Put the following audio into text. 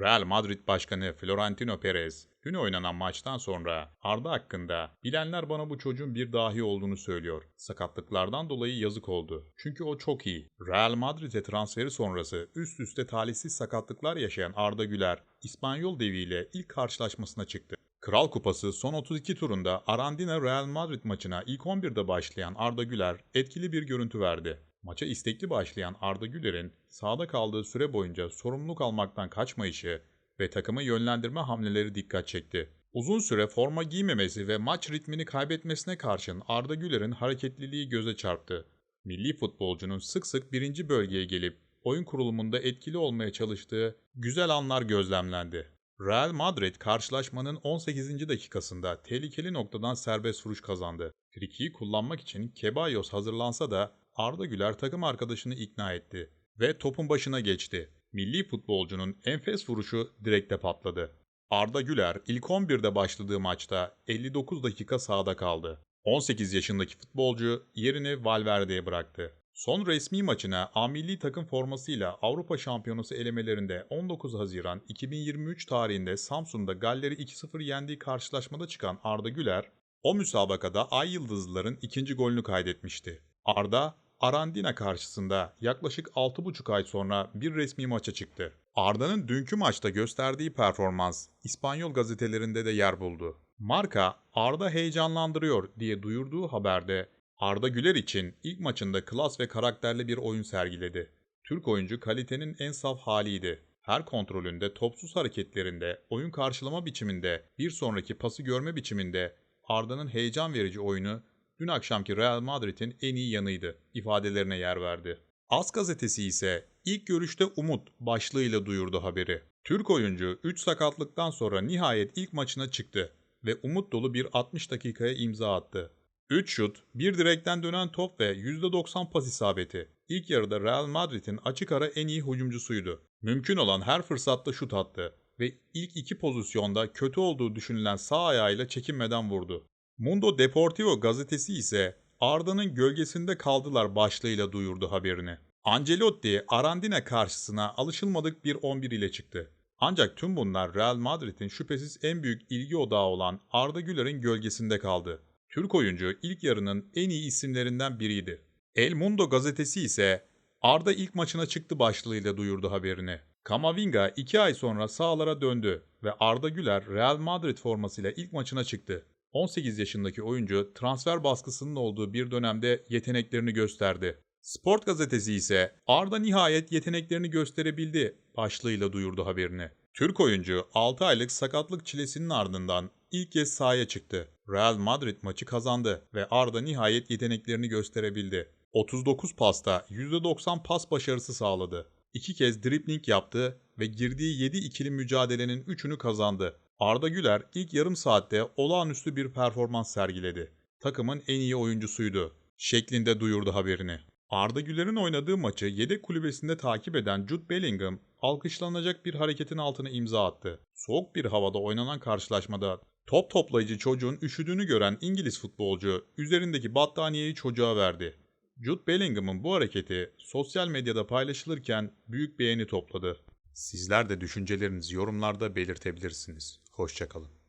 Real Madrid Başkanı Florentino Perez, dün oynanan maçtan sonra Arda hakkında bilenler bana bu çocuğun bir dahi olduğunu söylüyor. Sakatlıklardan dolayı yazık oldu. Çünkü o çok iyi. Real Madrid'e transferi sonrası üst üste talihsiz sakatlıklar yaşayan Arda Güler, İspanyol deviyle ilk karşılaşmasına çıktı. Kral Kupası son 32 turunda Arandina Real Madrid maçına ilk 11'de başlayan Arda Güler etkili bir görüntü verdi. Maça istekli başlayan Arda Güler'in sahada kaldığı süre boyunca sorumluluk almaktan kaçmayışı ve takımı yönlendirme hamleleri dikkat çekti. Uzun süre forma giymemesi ve maç ritmini kaybetmesine karşın Arda Güler'in hareketliliği göze çarptı. Milli futbolcunun sık sık birinci bölgeye gelip oyun kurulumunda etkili olmaya çalıştığı güzel anlar gözlemlendi. Real Madrid karşılaşmanın 18. dakikasında tehlikeli noktadan serbest vuruş kazandı. Frikiyi kullanmak için Kebayos hazırlansa da Arda Güler takım arkadaşını ikna etti ve topun başına geçti. Milli futbolcunun enfes vuruşu direkte patladı. Arda Güler ilk 11'de başladığı maçta 59 dakika sahada kaldı. 18 yaşındaki futbolcu yerini Valverde'ye bıraktı. Son resmi maçına A milli takım formasıyla Avrupa Şampiyonası elemelerinde 19 Haziran 2023 tarihinde Samsun'da Galler'i 2-0 yendiği karşılaşmada çıkan Arda Güler, o müsabakada Ay Yıldızlıların ikinci golünü kaydetmişti. Arda, Arandina karşısında yaklaşık 6,5 ay sonra bir resmi maça çıktı. Arda'nın dünkü maçta gösterdiği performans İspanyol gazetelerinde de yer buldu. Marka Arda heyecanlandırıyor diye duyurduğu haberde Arda Güler için ilk maçında klas ve karakterli bir oyun sergiledi. Türk oyuncu kalitenin en saf haliydi. Her kontrolünde, topsuz hareketlerinde, oyun karşılama biçiminde, bir sonraki pası görme biçiminde Arda'nın heyecan verici oyunu dün akşamki Real Madrid'in en iyi yanıydı ifadelerine yer verdi. As gazetesi ise ilk görüşte umut başlığıyla duyurdu haberi. Türk oyuncu 3 sakatlıktan sonra nihayet ilk maçına çıktı ve umut dolu bir 60 dakikaya imza attı. 3 şut, bir direkten dönen top ve %90 pas isabeti. İlk yarıda Real Madrid'in açık ara en iyi hücumcusuydu. Mümkün olan her fırsatta şut attı ve ilk iki pozisyonda kötü olduğu düşünülen sağ ayağıyla çekinmeden vurdu. Mundo Deportivo gazetesi ise Arda'nın gölgesinde kaldılar başlığıyla duyurdu haberini. Ancelotti Arandina karşısına alışılmadık bir 11 ile çıktı. Ancak tüm bunlar Real Madrid'in şüphesiz en büyük ilgi odağı olan Arda Güler'in gölgesinde kaldı. Türk oyuncu ilk yarının en iyi isimlerinden biriydi. El Mundo gazetesi ise Arda ilk maçına çıktı başlığıyla duyurdu haberini. Kamavinga 2 ay sonra sahalara döndü ve Arda Güler Real Madrid formasıyla ilk maçına çıktı. 18 yaşındaki oyuncu transfer baskısının olduğu bir dönemde yeteneklerini gösterdi. Sport gazetesi ise Arda nihayet yeteneklerini gösterebildi başlığıyla duyurdu haberini. Türk oyuncu 6 aylık sakatlık çilesinin ardından ilk kez sahaya çıktı. Real Madrid maçı kazandı ve Arda nihayet yeteneklerini gösterebildi. 39 pasta %90 pas başarısı sağladı. İki kez dribling yaptı ve girdiği 7 ikili mücadelenin 3'ünü kazandı. Arda Güler ilk yarım saatte olağanüstü bir performans sergiledi. Takımın en iyi oyuncusuydu şeklinde duyurdu haberini. Arda Güler'in oynadığı maçı yedek kulübesinde takip eden Jude Bellingham alkışlanacak bir hareketin altına imza attı. Soğuk bir havada oynanan karşılaşmada top toplayıcı çocuğun üşüdüğünü gören İngiliz futbolcu üzerindeki battaniyeyi çocuğa verdi. Jude Bellingham'ın bu hareketi sosyal medyada paylaşılırken büyük beğeni topladı. Sizler de düşüncelerinizi yorumlarda belirtebilirsiniz. Hoşçakalın.